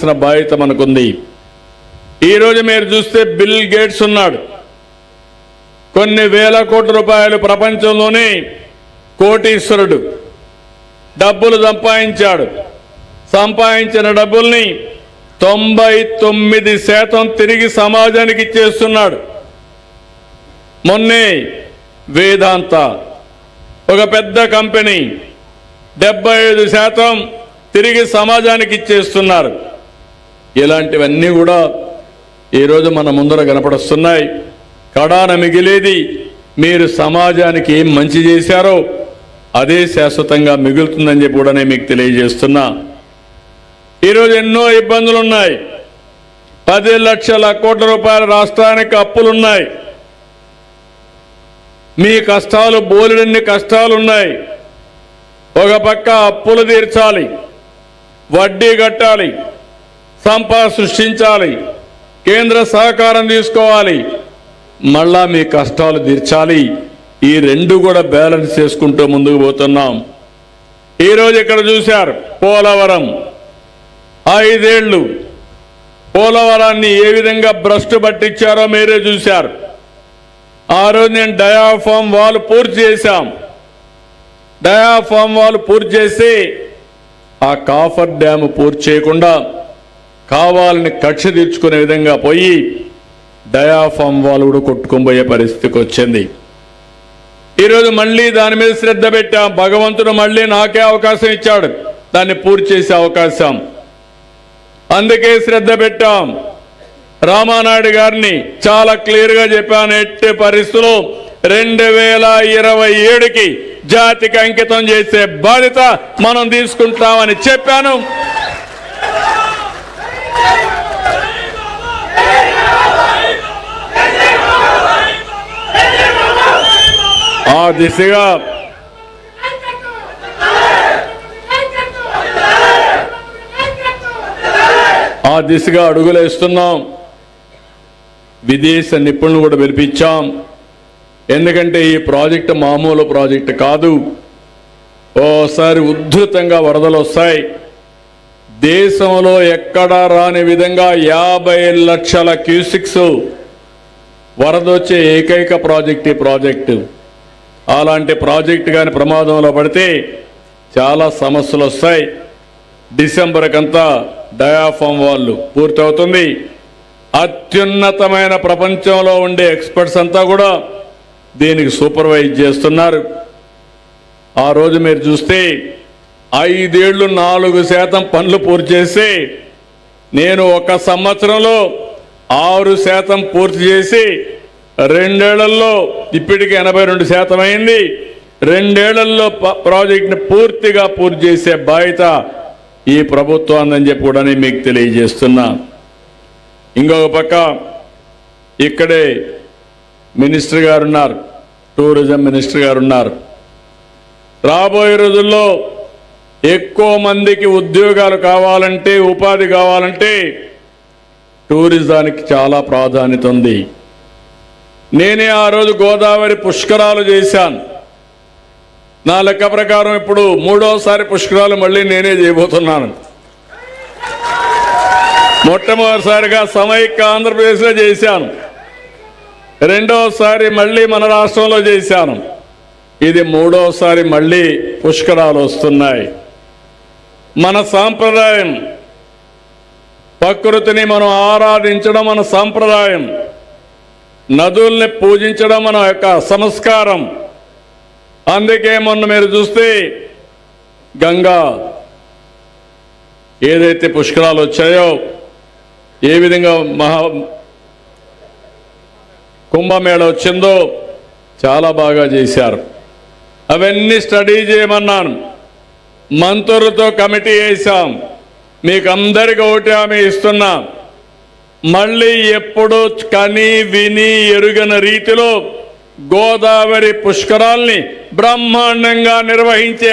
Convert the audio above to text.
చేసిన బాధ్యత మనకుంది. ఈరోజు మీరు చూస్తే బిల్ గేట్స్ ఉన్నాడు. కొన్ని వేల కోట్ల రూపాయలు ప్రపంచంలోనే కోటీశ్వరుడు. డబ్బులు సంపాదించాడు. సంపాదించిన డబ్బుల్ని తొంభై తొమ్మిది శాతం తిరిగి సమాజానికి ఇచ్చేస్తున్నాడు. మొన్నే వేదాంత ఒక పెద్ద కంపెనీ డెబ్బై ఐదు శాతం తిరిగి సమాజానికి ఇచ్చేస్తున్నారు. ఇలాంటివన్నీ కూడా ఈరోజు మన ముందర కనపడుస్తున్నాయి. కడాన మిగిలేది మీరు సమాజానికి ఏం మంచి చేశారో అదే శాశ్వతంగా మిగులుతుందని చెప్పి కూడా నేను మీకు తెలియజేస్తున్నా. ఈరోజు ఎన్నో ఇబ్బందులు ఉన్నాయి పది లక్షల కోట్ల రూపాయల రాష్ట్రానికి అప్పులున్నాయి. మీ కష్టాలు బోలెడన్ని కష్టాలున్నాయి. ఒక పక్క అప్పులు తీర్చాలి. వడ్డీ కట్టాలి. సంపద సృష్టించాలి. కేంద్ర సహకారం తీసుకోవాలి. మళ్ళా మీ కష్టాలు తీర్చాలి. ఈ రెండు కూడా బ్యాలెన్స్ చేసుకుంటూ ముందుకు పోతున్నాం. ఈరోజు ఇక్కడ చూశారు పోలవరం. ఐదేళ్ళు పోలవరాన్ని ఏ విధంగా భ్రష్టు పట్టించారో మీరే చూశారు. ఆ రోజు నేను డయాఫామ్ వాల్ పూర్తి చేశాం. డయాఫామ్ వాల్ పూర్తి చేసి ఆ కాఫర్ డ్యామ్ పూర్తి చేయకుండా కావాలని కక్ష తీర్చుకునే విధంగా పోయి డయాఫామ్ వాల్ కూడా కొట్టుకొని పరిస్థితికి వచ్చింది. ఈరోజు మళ్ళీ దాని మీద శ్రద్ధ పెట్టాం. భగవంతుడు మళ్ళీ నాకే అవకాశం ఇచ్చాడు. దాన్ని పూర్తి చేసే అవకాశం. అందుకే శ్రద్ధ పెట్టాం. రామానాయుడు గారిని చాలా క్లియర్గా చెప్పాను. ఎట్టి పరిస్థితులు రెండు వేల ఇరవై ఏడుకి జాతికి అంకితం చేసే బాధ్యత మనం తీసుకుంటామని చెప్పాను. దిశగా ఆ దిశగా అడుగులేస్తున్నాం విదేశ నిపుణులు కూడా పిలిపించాం. ఎందుకంటే ఈ ప్రాజెక్టు మామూలు ప్రాజెక్టు కాదు. ఓసారి ఉద్ధృతంగా వరదలు వస్తాయి. దేశంలో ఎక్కడా రాని విధంగా యాభై లక్షల క్యూసిక్స్ వరదొచ్చే ఏకైక ప్రాజెక్ట్ ఈ ప్రాజెక్టు. అలాంటి ప్రాజెక్టు కానీ ప్రమాదంలో పడితే చాలా సమస్యలు వస్తాయి. డిసెంబర్కంతా డయాఫామ్ వాళ్ళు పూర్తవుతుంది. అత్యున్నతమైన ప్రపంచంలో ఉండే ఎక్స్పర్ట్స్ అంతా కూడా దీనికి సూపర్వైజ్ చేస్తున్నారు. ఆ రోజు మీరు చూస్తే ఐదేళ్ళు నాలుగు శాతం పనులు పూర్తి చేసి నేను ఒక సంవత్సరంలో ఆరు శాతం పూర్తి చేసి రెండేళ్ళలో ఇప్పటికి ఎనభై రెండు శాతం అయింది. రెండేళ్ళలో ప- ప్రాజెక్టుని పూర్తిగా పూర్తి చేసే బాధ్యత ఈ ప్రభుత్వం అని చెప్పి కూడా నేను మీకు తెలియజేస్తున్నా. ఇంకొక పక్క ఇక్కడే మినిస్టర్ గారు ఉన్నారు టూరిజం మినిస్టర్ గారు ఉన్నారు. రాబోయే రోజుల్లో ఎక్కువ మందికి ఉద్యోగాలు కావాలంటే ఉపాధి కావాలంటే టూరిజానికి చాలా ప్రాధాన్యత ఉంది. నేనే ఆ రోజు గోదావరి పుష్కరాలు చేశాను. నా లెక్క ప్రకారం ఇప్పుడు మూడోసారి పుష్కరాలు మళ్ళీ నేనే చేయబోతున్నాను. మొట్టమొదటిసారిగా సమైక్య ఆంధ్రప్రదేశ్లో చేశాను. రెండోసారి మళ్ళీ మన రాష్ట్రంలో చేశాను. ఇది మూడోసారి మళ్ళీ పుష్కరాలు వస్తున్నాయి. మన సాంప్రదాయం ప్రకృతిని మనం ఆరాధించడం మన సాంప్రదాయం. నదుల్ని పూజించడం మన యొక్క సంస్కారం. అందుకే మొన్న మీరు చూస్తే గంగా ఏదైతే పుష్కరాలు వచ్చాయో ఏ విధంగా మహా కుంభమేళ వచ్చిందో చాలా బాగా చేశారు. అవన్నీ స్టడీ చేయమన్నాను. మంత్రులతో కమిటీ వేశాం. మీకు అందరికీ ఒకటి హామీ ఇస్తున్నా. మళ్ళీ ఎప్పుడు కని విని ఎరుగని రీతిలో గోదావరి పుష్కరాల్ని బ్రహ్మాండంగా నిర్వహించే